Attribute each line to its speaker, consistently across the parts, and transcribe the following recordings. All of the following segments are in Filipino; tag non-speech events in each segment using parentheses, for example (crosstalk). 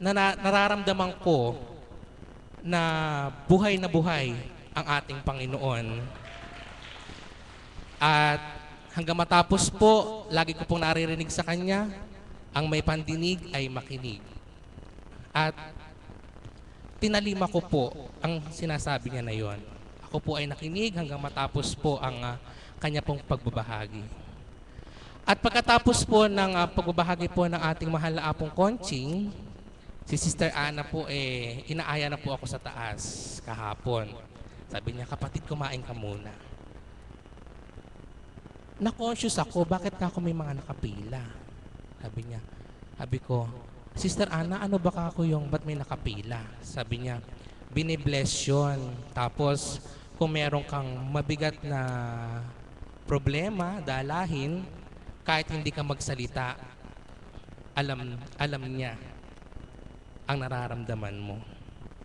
Speaker 1: na, na nararamdaman ko na buhay na buhay ang ating Panginoon. At hanggang matapos po, lagi ko pong naririnig sa Kanya, ang may pandinig ay makinig. At tinalima ko po ang sinasabi niya na yon. Ako po ay nakinig hanggang matapos po ang ah, kanya pong pagbabahagi. At pagkatapos po ng ah, pagbabahagi po ng ating mahal na apong Conching, si Sister Ana po eh, inaaya na po ako sa taas kahapon. Sabi niya, kapatid, kumain ka muna. Na-conscious ako, bakit ka ako may mga nakapila? Sabi niya, sabi ko, Sister Ana, ano ba ka ako yung ba't may nakapila? Sabi niya, binibless yun. Tapos, kung meron kang mabigat na problema, dalahin, kahit hindi ka magsalita, alam, alam niya ang nararamdaman mo.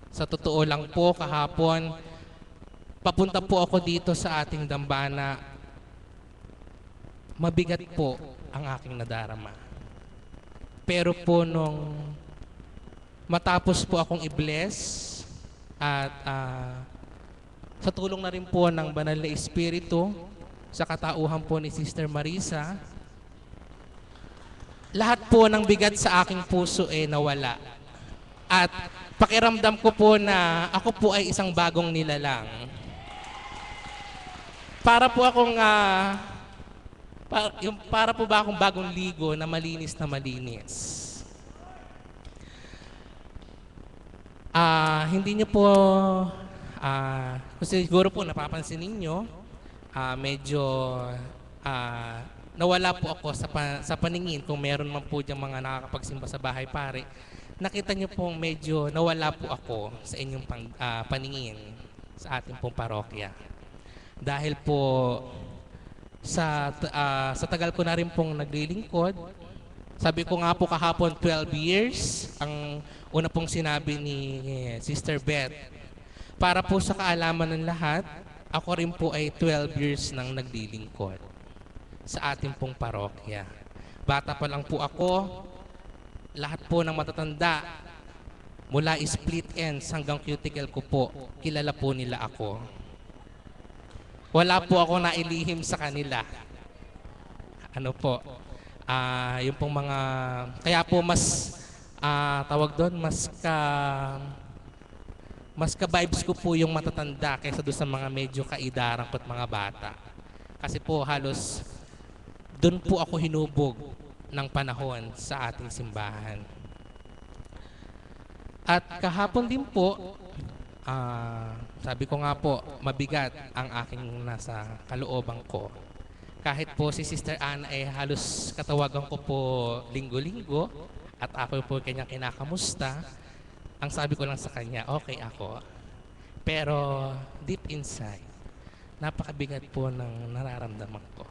Speaker 1: Sa totoo lang po, kahapon, papunta po ako dito sa ating dambana, mabigat po ang aking nadarama. Pero po nung matapos po akong i-bless at ah, sa tulong na rin po ng banal na espiritu sa katauhan po ni Sister Marisa, lahat po ng bigat sa aking puso eh nawala. At pakiramdam ko po na ako po ay isang bagong nilalang. Para po akong ah, para, yung para po ba akong bagong ligo na malinis na malinis? Ah, hindi niyo po ah kasi siguro po napapansin ninyo ah medyo ah nawala po ako sa pa- sa paningin kung meron man po diyang mga nakakapagsimba sa bahay pare. Nakita niyo pong medyo nawala po ako sa inyong pang, ah, paningin sa ating pong parokya. Dahil po sa ah, sa tagal ko na rin pong naglilingkod. Sabi ko nga po kahapon 12 years ang una pong sinabi ni Sister Beth. Para po sa kaalaman ng lahat, ako rin po ay 12 years nang naglilingkod sa ating pong parokya. Bata pa lang po ako, lahat po ng matatanda mula split ends hanggang cuticle ko po, kilala po nila ako. Wala po ako nailihim sa kanila. Ano po? Ah, yung pong mga kaya po mas ah, tawag doon mas ka mas ka vibes ko po yung matatanda kaysa doon sa mga medyo kaidarang ko't mga bata. Kasi po halos doon po ako hinubog ng panahon sa ating simbahan. At kahapon din po, ah, sabi ko nga po, mabigat ang aking nasa kalooban ko. Kahit po si Sister Anna ay halos katawagan ko po linggo-linggo at ako po kanyang kinakamusta, ang sabi ko lang sa kanya, okay ako. Pero deep inside, napakabigat po ng nararamdaman ko.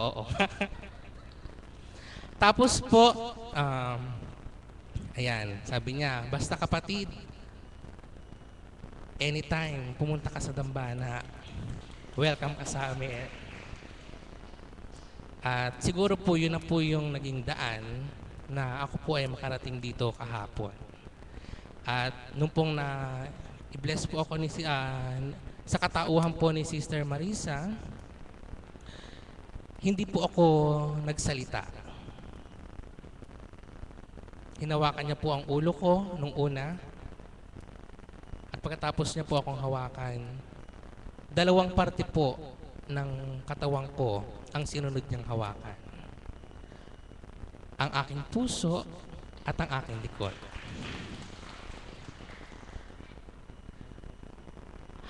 Speaker 1: Oo. (laughs) Tapos po, um, ayan, sabi niya, basta kapatid, anytime pumunta ka sa Dambana, welcome ka sa amin. At siguro po yun na po yung naging daan na ako po ay makarating dito kahapon. At nung pong na i-bless po ako ni si ah, sa katauhan po ni Sister Marisa, hindi po ako nagsalita. Hinawakan niya po ang ulo ko nung una. At pagkatapos niya po akong hawakan, dalawang parte po ng katawan ko ang sinunod niyang hawakan. Ang aking puso at ang aking likod.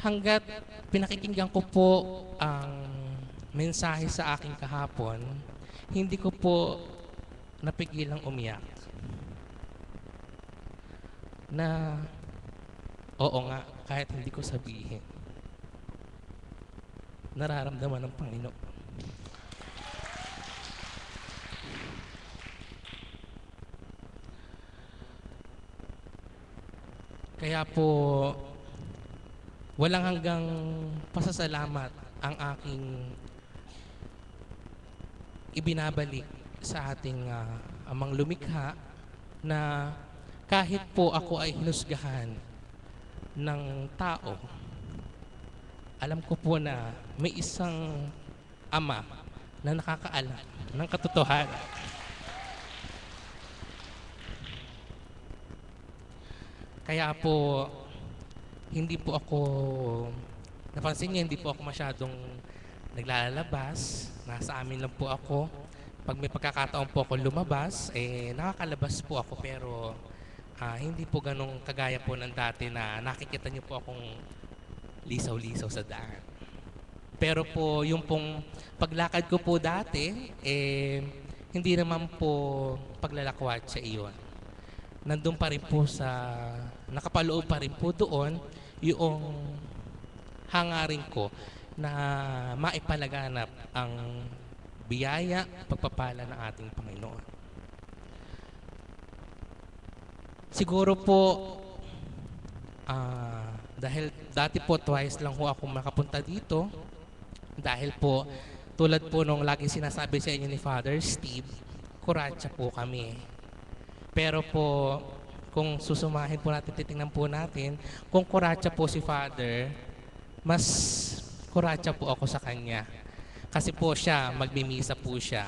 Speaker 1: Hanggat pinakikinggan ko po ang mensahe sa aking kahapon, hindi ko po napigilang umiyak. Na, oo nga, kahit hindi ko sabihin, nararamdaman ng Panginoon. Kaya po, walang hanggang pasasalamat ang aking ibinabalik sa ating ah, amang lumikha na kahit po ako ay hinusgahan ng tao, alam ko po na may isang ama na nakakaalam ng katotohanan. Kaya po, hindi po ako, napansin niyo, hindi po ako masyadong naglalabas. Nasa amin lang po ako. Pag may pagkakataon po ako lumabas, eh, nakakalabas po ako pero ah, hindi po ganong kagaya po ng dati na nakikita niyo po akong lisaw-lisaw sa daan. Pero po, yung pong paglakad ko po dati, eh, hindi naman po paglalakwat sa iyon. Nandun pa rin po sa, nakapaloob pa rin po doon yung hangarin ko na maipalaganap ang biyaya, pagpapala ng ating Panginoon. Siguro po, ah, dahil dati po twice lang ho ako makapunta dito, dahil po, tulad po nung lagi sinasabi sa inyo ni Father Steve, kuratsa po kami. Pero po, kung susumahin po natin, titingnan po natin, kung kuratsa po si Father, mas kuratsa po ako sa kanya. Kasi po siya, magmimisa po siya.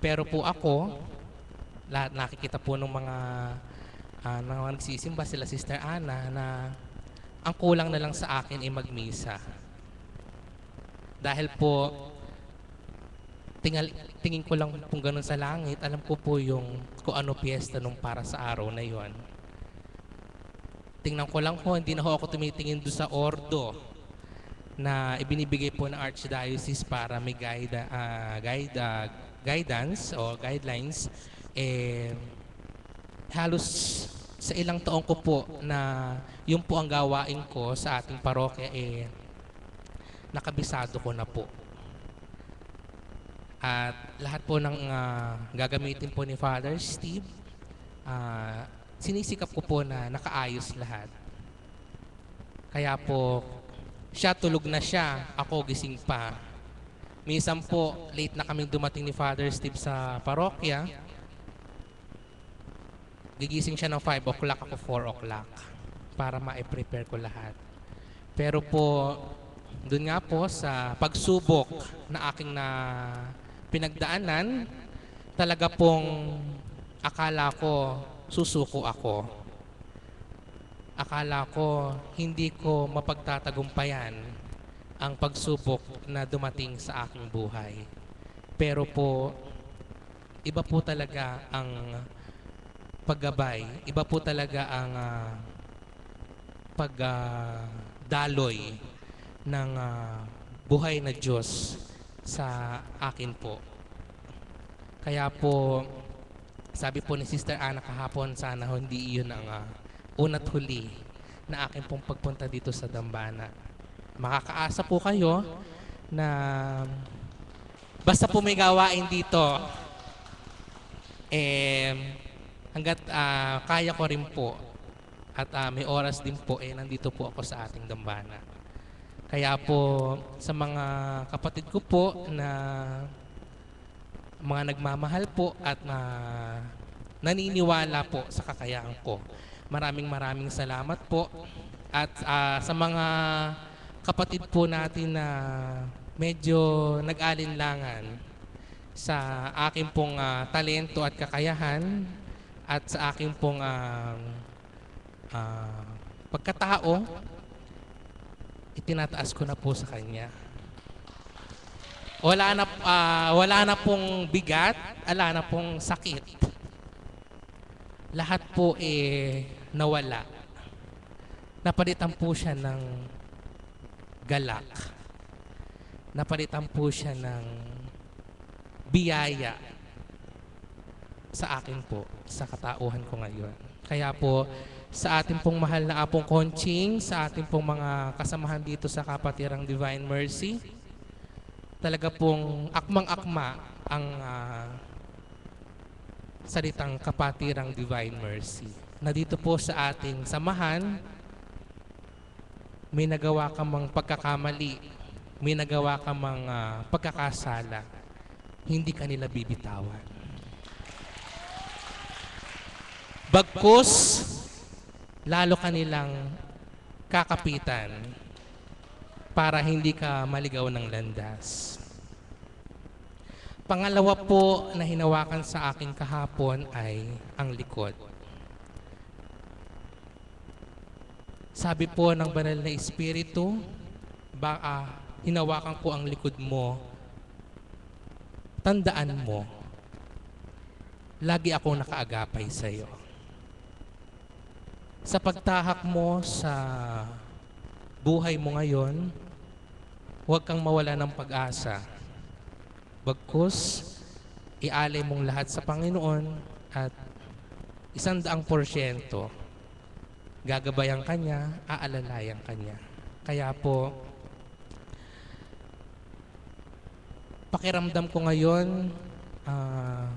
Speaker 1: Pero po ako, lahat nakikita po ng mga uh, ng mga nagsisimba sila Sister Ana na ang kulang na lang sa akin ay magmisa. Dahil po tingal, tingin ko lang kung ganun sa langit, alam ko po yung kung ano piyesta nung para sa araw na yon. Tingnan ko lang po, hindi na ho ako tumitingin doon sa ordo na ibinibigay po ng Archdiocese para may guide, ah, guide, ah, guidance o guidelines. Eh, halos sa ilang taon ko po na yun po ang gawain ko sa ating parokya eh nakabisado ko na po. At lahat po ng ah, gagamitin po ni Father Steve, ah, sinisikap ko po na nakaayos lahat. Kaya po, siya tulog na siya, ako gising pa. Minsan po, late na kaming dumating ni Father Steve sa parokya. Gigising siya ng 5 o'clock, ako 4 o'clock para ma-prepare ko lahat. Pero po, doon nga po sa pagsubok na aking na pinagdaanan, talaga pong akala ko susuko ako. Akala ko hindi ko mapagtatagumpayan ang pagsubok na dumating sa aking buhay. Pero po, iba po talaga ang paggabay, iba po talaga ang ah, pagdaloy ng ah, buhay na Diyos sa akin po. Kaya po, sabi po ni Sister Ana kahapon, sana hindi iyon ang ah, una't huli na akin pong pagpunta dito sa Dambana. Makakaasa po kayo na basta po may gawain dito, eh, hanggat ah, kaya ko rin po at ah, may oras din po, eh, nandito po ako sa ating Dambana. Kaya po, sa mga kapatid ko po na mga nagmamahal po at na naniniwala po sa kakayahan ko. Maraming maraming salamat po. At ah, sa mga kapatid po natin na medyo nag-alinlangan sa aking pong ah, talento at kakayahan at sa aking pong ah, ah, pagkatao, itinataas ko na po sa kanya. Wala na ah, wala na pong bigat, wala na pong sakit. Lahat po eh nawala. Napalitan po siya ng galak. Napalitan po siya ng biyaya sa akin po, sa katauhan ko ngayon. Kaya po, sa ating pong mahal na Apong Conching, sa ating pong mga kasamahan dito sa Kapatirang Divine Mercy, talaga pong akmang-akma ang ah, salitang Kapatirang Divine Mercy. Na dito po sa ating samahan, may nagawa ka mang pagkakamali, may nagawa ka mang ah, pagkakasala, hindi ka nila bibitawan. Bagkus, lalo kanilang kakapitan para hindi ka maligaw ng landas. Pangalawa po na hinawakan sa akin kahapon ay ang likod. Sabi po ng banal na espiritu, baka hinawakan ko ang likod mo, tandaan mo, lagi akong nakaagapay sa iyo. Sa pagtahak mo sa buhay mo ngayon, huwag kang mawala ng pag-asa. Bagkus, ialay mong lahat sa Panginoon at isang daang porsyento, gagabayan kanya, aalalayan kanya. Kaya po, pakiramdam ko ngayon, ah,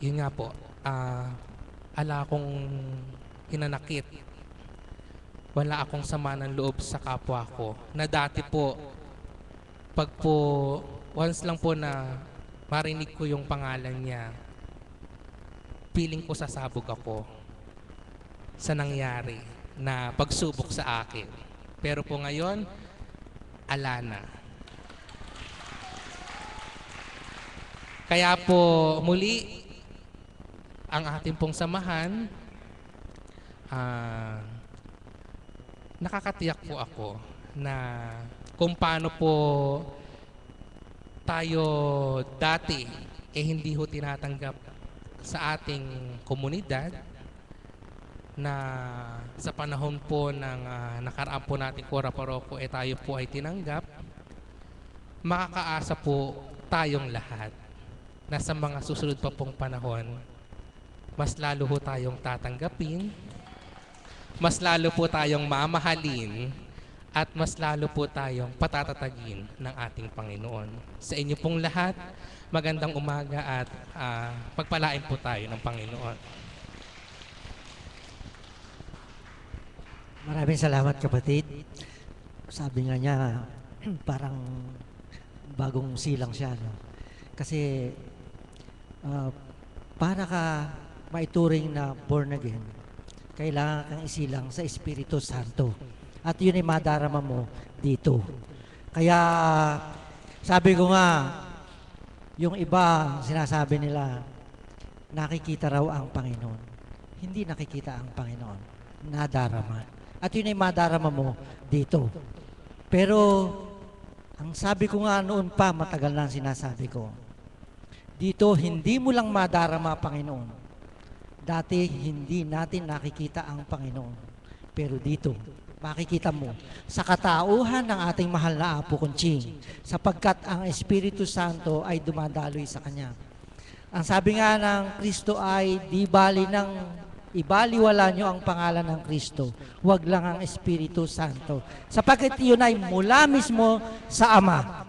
Speaker 1: yun nga po, ah, ala akong hinanakit. Wala akong sama ng loob sa kapwa ko. Na dati po, pag po, once lang po na marinig ko yung pangalan niya, feeling ko sasabog ako sa nangyari na pagsubok sa akin. Pero po ngayon, ala na. Kaya po muli, ang ating pong samahan, ah, nakakatiyak po ako na kung paano po tayo dati eh hindi ho tinatanggap sa ating komunidad na sa panahon po ng ah, nakaraan po nating Kora Paroko eh tayo po ay tinanggap makakaasa po tayong lahat na sa mga susunod pa pong panahon mas lalo ho tayong tatanggapin mas lalo po tayong mamahalin at mas lalo po tayong patatatagin ng ating Panginoon. Sa inyo pong lahat, magandang umaga at ah, pagpalain po tayo ng Panginoon.
Speaker 2: Maraming salamat kapatid. Sabi nga niya, (clears throat) parang bagong silang siya. No? Kasi ah, para ka maituring na born again, kailangan kang isilang sa Espiritu Santo. At yun ay madarama mo dito. Kaya sabi ko nga, yung iba sinasabi nila, nakikita raw ang Panginoon. Hindi nakikita ang Panginoon. Nadarama. At yun ay madarama mo dito. Pero, ang sabi ko nga noon pa, matagal na sinasabi ko, dito, hindi mo lang madarama, Panginoon. Dati, hindi natin nakikita ang Panginoon. Pero dito, makikita mo sa katauhan ng ating mahal na Apo Kunching sapagkat ang Espiritu Santo ay dumadaloy sa Kanya. Ang sabi nga ng Kristo ay, di bali ng ibaliwala nyo ang pangalan ng Kristo, huwag lang ang Espiritu Santo. Sapagkat iyon ay mula mismo sa Ama.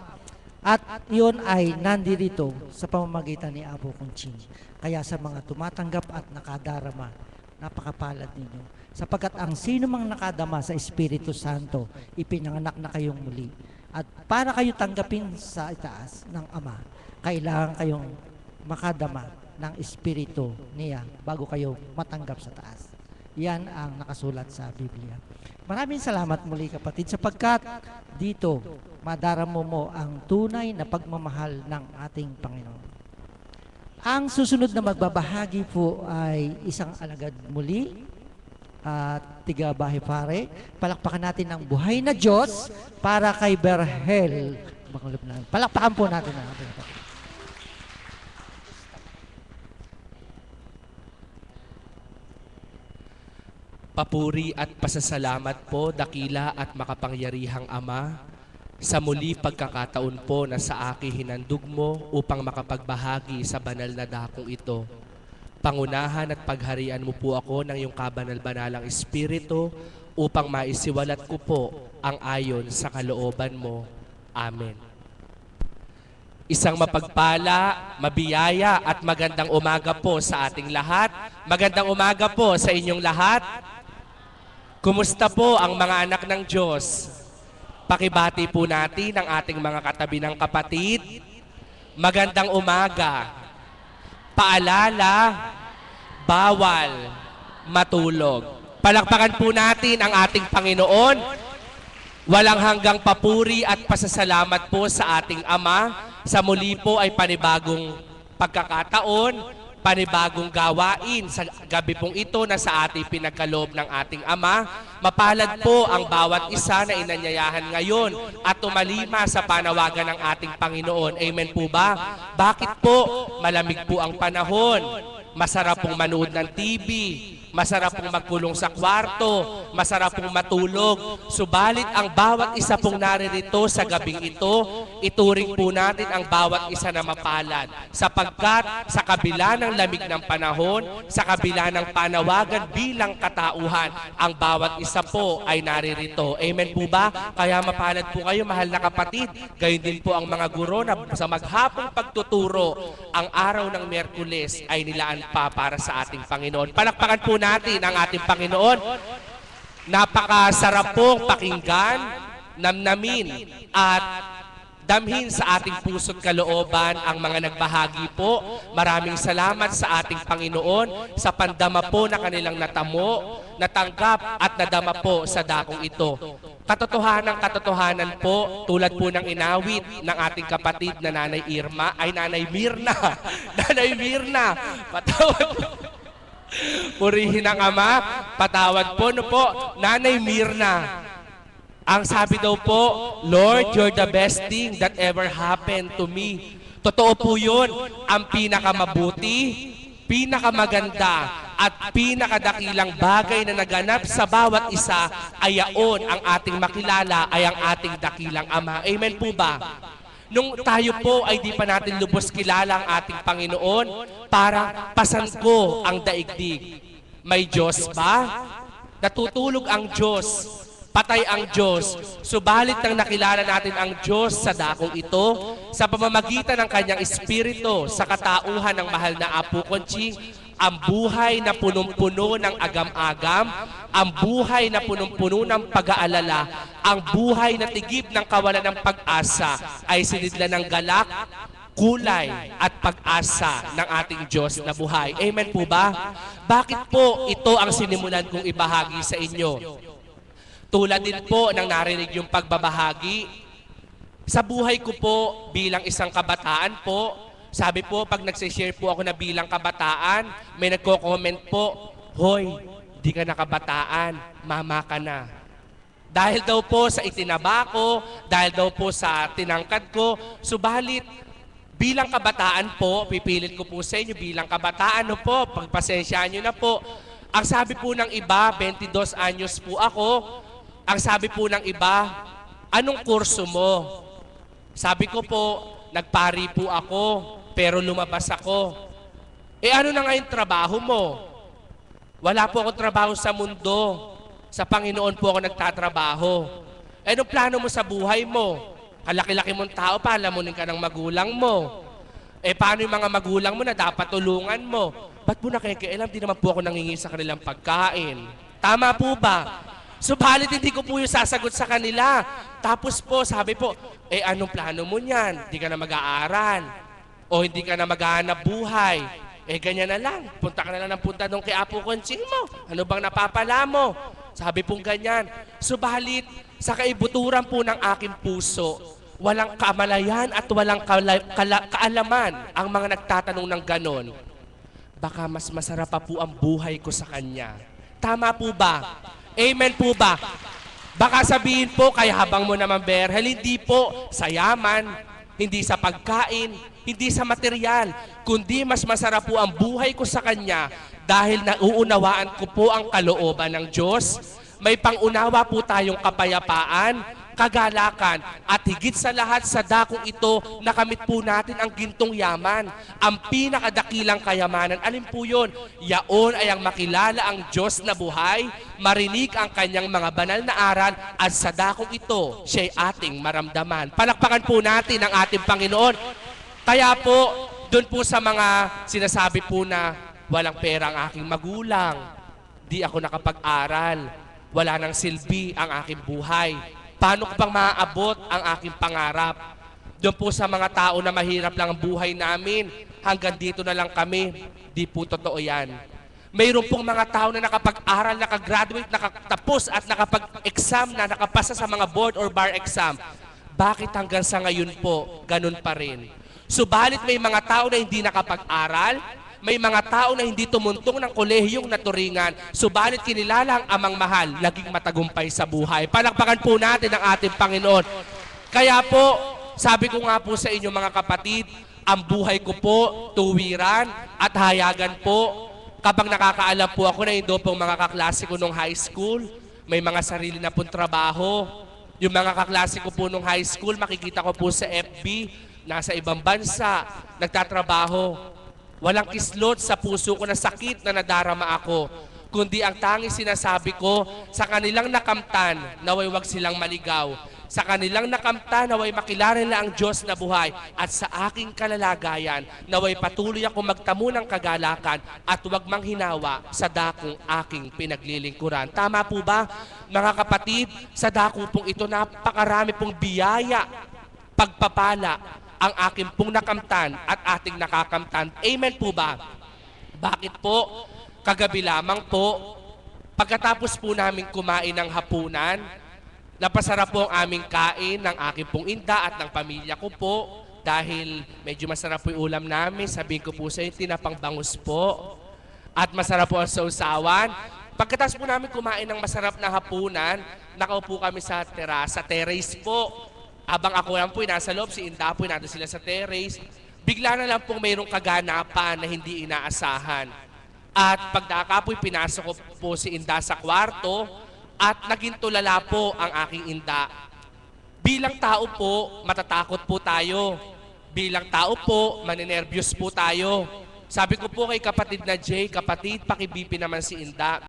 Speaker 2: At iyon ay nandirito sa pamamagitan ni Apo Kunching. Kaya sa mga tumatanggap at nakadarama, napakapalad ninyo. Sapagkat ang sino mang nakadama sa Espiritu Santo, ipinanganak na kayong muli. At para kayo tanggapin sa itaas ng Ama, kailangan kayong makadama ng Espiritu niya bago kayo matanggap sa taas. Yan ang nakasulat sa Biblia. Maraming salamat muli kapatid sapagkat dito madaramo mo ang tunay na pagmamahal ng ating Panginoon. Ang susunod na magbabahagi po ay isang alagad muli at tiga bahay pare. Palakpakan natin ang buhay na Diyos para kay Berhel. Palakpakan po natin ang ating
Speaker 3: Papuri at pasasalamat po, dakila at makapangyarihang Ama, sa muli pagkakataon po na sa akin hinandog mo upang makapagbahagi sa banal na dakong ito. Pangunahan at pagharian mo po ako ng iyong kabanal-banalang Espiritu upang maisiwalat ko po ang ayon sa kalooban mo. Amen. Isang mapagpala, mabiyaya at magandang umaga po sa ating lahat. Magandang umaga po sa inyong lahat. Kumusta po ang mga anak ng Diyos? Pakibati po natin ang ating mga katabi ng kapatid. Magandang umaga. Paalala, bawal matulog. Palakpakan po natin ang ating Panginoon. Walang hanggang papuri at pasasalamat po sa ating Ama. Sa muli po ay panibagong pagkakataon, panibagong gawain sa gabi pong ito na sa ating pinagkaloob ng ating Ama. Mapalad po ang bawat isa na inanyayahan ngayon at tumalima sa panawagan ng ating Panginoon. Amen po ba? Bakit po malamig po ang panahon? Masarap pong manood ng TV, masarap pong magkulong sa kwarto, masarap pong matulog. Subalit ang bawat isa pong naririto sa gabing ito, ituring po natin ang bawat isa na mapalad. Sapagkat sa kabila ng lamig ng panahon, sa kabila ng panawagan bilang katauhan, ang bawat isa po ay naririto. Amen po ba? Kaya mapalad po kayo, mahal na kapatid. Gayon din po ang mga guro na sa maghapong pagtuturo, ang araw ng Merkules ay nilaan pa para sa ating Panginoon. Palakpakan po natin ang ating Panginoon. Napakasarap pong pakinggan, namnamin, at damhin sa ating puso't kalooban ang mga nagbahagi po. Maraming salamat sa ating Panginoon sa pandama po na kanilang natamo, natanggap at nadama po sa dakong ito. Katotohanan katotohanan po, tulad po ng inawit ng ating kapatid na Nanay Irma, ay Nanay Mirna. (laughs) Nanay Mirna, patawad po. Purihin ang Ama, patawad po no po, Nanay Mirna. Ang sabi daw po, Lord, you're the best thing that ever happened to me. Totoo po yun. Ang pinakamabuti, pinakamaganda, at pinakadakilang bagay na naganap sa bawat isa ay yaon ang ating makilala ay ang ating dakilang Ama. Amen po ba? Nung tayo po ay di pa natin lubos kilala ang ating Panginoon, para pasan ko ang daigdig. May Diyos ba? Natutulog ang Diyos. Patay ang Diyos. Subalit nang nakilala natin ang Diyos sa dakong ito, sa pamamagitan ng kanyang espiritu, sa katauhan ng mahal na Apo Conching, ang buhay na punong-puno ng agam-agam, ang buhay na punong-puno ng pag-aalala, ang buhay na tigib ng kawalan ng pag-asa ay sinidla ng galak, kulay at pag-asa ng ating Diyos na buhay. Amen po ba? Bakit po ito ang sinimulan kong ibahagi sa inyo? Tulad din po ng narinig yung pagbabahagi, sa buhay ko po bilang isang kabataan po, sabi po pag nagsishare po ako na bilang kabataan, may nagko-comment po, Hoy, di ka na kabataan, mama ka na. Dahil daw po sa itinaba ko, dahil daw po sa tinangkad ko, subalit bilang kabataan po, pipilit ko po sa inyo bilang kabataan no po, pagpasensyaan nyo na po. Ang sabi po ng iba, 22 anyos po ako, ang sabi po ng iba, anong kurso mo? Sabi ko po, nagpari po ako, pero lumabas ako. Eh ano na nga yung trabaho mo? Wala po akong trabaho sa mundo. Sa Panginoon po ako nagtatrabaho. Eh anong plano mo sa buhay mo? Kalaki-laki mong tao, palamunin ka ng magulang mo. Eh paano yung mga magulang mo na dapat tulungan mo? Ba't mo nakikialam? Di naman po ako nangingi sa kanilang pagkain. Tama po ba? Subalit hindi ko po yung sasagot sa kanila. Tapos po, sabi po, eh anong plano mo niyan? Hindi ka na mag-aaral. O hindi ka na maghahanap buhay. Eh ganyan na lang. Punta ka na lang ng punta nung kay Apo Conching mo. Ano bang napapala mo? Sabi pong ganyan. Subalit, sa kaibuturan po ng aking puso, walang kamalayan at walang kala- kala- kaalaman ang mga nagtatanong ng ganon. Baka mas masarap pa po ang buhay ko sa Kanya. Tama po ba? Amen po ba? Baka sabihin po, kaya habang mo naman berhel, hindi po sa yaman, hindi sa pagkain, hindi sa material, kundi mas masarap po ang buhay ko sa Kanya dahil nauunawaan ko po ang kalooban ng Diyos. May pangunawa po tayong kapayapaan, kagalakan, at higit sa lahat sa dakong ito, nakamit po natin ang gintong yaman, ang pinakadakilang kayamanan. Alin po yun? Yaon ay ang makilala ang Diyos na buhay, marinig ang kanyang mga banal na aral, at sa dakong ito, siya'y ating maramdaman. Palakpakan po natin ang ating Panginoon. Kaya po, doon po sa mga sinasabi po na walang pera ang aking magulang, di ako nakapag-aral, wala nang silbi ang aking buhay. Paano ko bang maaabot ang aking pangarap? Doon po sa mga tao na mahirap lang ang buhay namin, hanggang dito na lang kami, di po totoo yan. Mayroon pong mga tao na nakapag-aral, nakagraduate, nakatapos at nakapag-exam na nakapasa sa mga board or bar exam. Bakit hanggang sa ngayon po, ganun pa rin? Subalit may mga tao na hindi nakapag-aral, may mga tao na hindi tumuntong ng kolehiyong naturingan, subalit kinilala ang amang mahal, naging matagumpay sa buhay. Palakpakan po natin ang ating Panginoon. Kaya po, sabi ko nga po sa inyo mga kapatid, ang buhay ko po, tuwiran at hayagan po. Kapag nakakaalam po ako na hindi pong mga kaklase ko nung high school, may mga sarili na pong trabaho. Yung mga kaklase ko po nung high school, makikita ko po sa FB, nasa ibang bansa, nagtatrabaho. Walang kislot sa puso ko na sakit na nadarama ako. Kundi ang tanging sinasabi ko, sa kanilang nakamtan, naway wag silang maligaw. Sa kanilang nakamtan, naway makilala nila ang Diyos na buhay. At sa aking kalalagayan, naway patuloy ako magtamo ng kagalakan at huwag manghinawa sa dakong aking pinaglilingkuran. Tama po ba, mga kapatid? Sa dako pong ito, napakarami pong biyaya, pagpapala ang aking pong nakamtan at ating nakakamtan. Amen po ba? Bakit po? Kagabi lamang po, pagkatapos po namin kumain ng hapunan, napasarap po ang aming kain ng aking pong inda at ng pamilya ko po dahil medyo masarap po yung ulam namin. Sabihin ko po sa inyo, tinapang bangus po. At masarap po ang sausawan. Pagkatapos po namin kumain ng masarap na hapunan, nakaupo kami sa terasa, terrace po. Abang ako lang po, nasa loob, si Inda po, nandun sila sa terrace. Bigla na lang pong mayroong kaganapan na hindi inaasahan. At pagdaka po'y pinasok ko po si Inda sa kwarto at naging tulala po ang aking Inda. Bilang tao po, matatakot po tayo. Bilang tao po, maninervyos po tayo. Sabi ko po kay kapatid na Jay, kapatid, pakibipi naman si Inda.